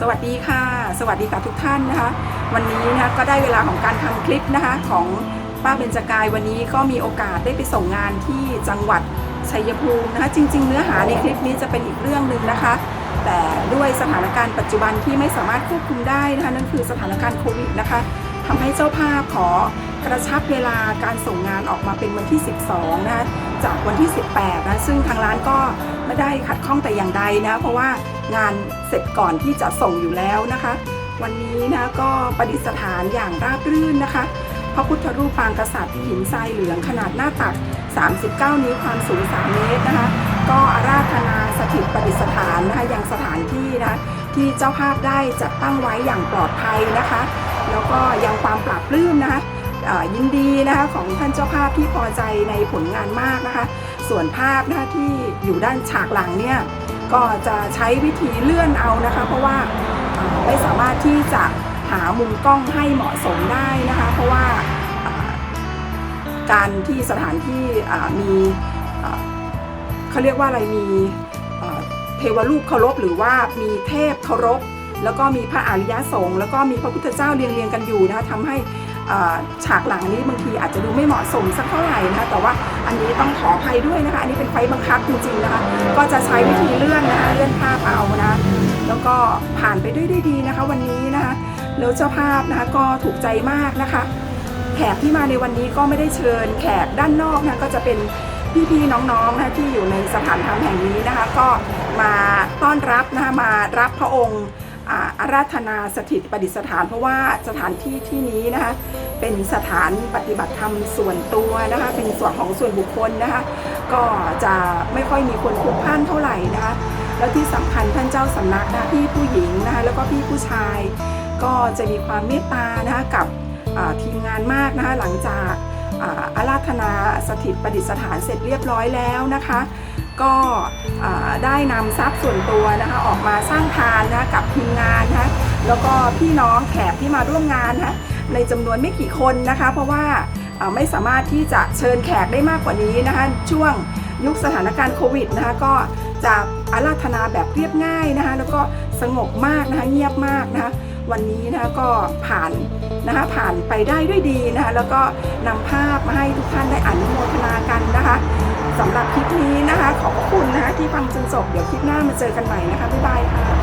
สวัสดีค่ะ สวัสดีค่ะทุกท่านนะคะ วันนี้นะคะก็ได้เวลาของการทำคลิปนะคะของป้าเบญจกายวันนี้ก็มีโอกาสได้ไปส่งงานที่จังหวัดชัยภูมินะคะจริง ๆ เนื้อหาในคลิปนี้จะเป็นอีกเรื่องหนึ่งนะคะ แต่ด้วยสถานการณ์ปัจจุบันที่ไม่สามารถควบคุมได้นะคะนั่นคือสถานการณ์โควิดนะคะทำให้เจ้าภาพขอกระชับเวลาการส่งงานออกมาเป็นวันที่ 12 นะคะ จากวันที่ 18 นะ ซึ่งทางร้านก็ไม่ได้ขัดข้องแต่อย่างใดนะ เพราะว่างานเสร็จก่อนที่จะส่งอยู่แล้วนะคะ วันนี้นะก็ประดิษฐานอย่างราบรื่นนะคะ พระพุทธรูปปางกษัตริย์หินทรายเหลืองขนาดหน้าตัก 39 นิ้วความสูง 3 เมตรนะคะ ก็อาราธนาสถิตประดิษฐานนะคะยังสถานที่นะที่เจ้าภาพได้จัดตั้งไว้อย่างปลอดภัยนะคะ แล้วก็ยังความปราบปลื้มนะคะ ยินดีนะคะของท่านเจ้าภาพที่พอใจในผลงานมากนะคะ ส่วนภาพนะคะที่อยู่ด้านฉากหลังเนี่ยก็จะใช้วิธีเลื่อนเอานะคะ เพราะว่าไม่สามารถที่จะหามุมกล้องให้เหมาะสมได้นะคะ เพราะว่าการที่สถานที่มีเขาเรียกว่าอะไรมีเทวรูปเคารพหรือว่ามีเทพเคารพแล้วก็มีพระอริยสงฆ์แล้วก็มีพระพุทธเจ้าเรียงเรียงกันอยู่นะคะทำให้ ฉากหลังนี้บางทีอาจจะดูไม่เหมาะสมสักเท่าไหร่นะคะแต่ว่าอันนี้ต้องขออภัยด้วยนะคะ อันนี้เป็นไฟบังคับจริงๆนะคะ ก็จะใช้วิธีเลื่อนนะคะเลื่อนภาพเอานะแล้วก็ผ่านไปด้วยด้วยดีนะคะ วันนี้นะคะแล้วเจ้าภาพนะคะก็ถูกใจมากนะคะ แขกที่มาในวันนี้ก็ไม่ได้เชิญแขกด้านนอกนะก็จะเป็นพี่ๆน้องๆนะที่อยู่ในสถานธรรมแห่งนี้นะคะ ก็มาต้อนรับนะคะมารับพระองค์ อาราธนาสถิตประดิษฐาน เพราะว่าสถานที่ที่นี้นะคะเป็นสถานปฏิบัติธรรมส่วนตัวนะคะเป็นส่วนของส่วนบุคคลนะคะก็จะไม่ค่อยมีคนพลุกพล่านเท่าไหร่นะคะแล้วที่สำคัญท่านเจ้าสำนักนะพี่ผู้หญิงนะคะแล้วก็พี่ผู้ชาย ก็จะมีความเมตตานะคะกับทีมงานมากนะคะหลังจากอาราธนาสถิตประดิษฐานเสร็จเรียบร้อยแล้วนะคะ ก็ได้นำทรัพย์ส่วนตัวนะคะออกมาสร้างทานนะคะกับทีมงานนะคะแล้วก็พี่น้องแขกที่มาร่วมงานนะคะในจำนวนไม่กี่คนนะคะ เพราะว่าไม่สามารถที่จะเชิญแขกได้มากกว่านี้นะคะช่วงยุคสถานการณ์โควิดนะคะก็จะอาราธนาแบบเรียบง่ายนะคะแล้วก็สงบมากนะคะเงียบมากนะคะวันนี้นะคะก็ผ่านนะคะผ่านไปได้ด้วยดีนะคะแล้วก็นำภาพมาให้ทุกท่านได้อนุโมทนากันนะคะสำหรับคลิปนี้นะคะ ขอบพระคุณนะคะที่ฟังจนจบ เดี๋ยวคลิปหน้ามาเจอกันใหม่นะคะ บ๊ายบายค่ะ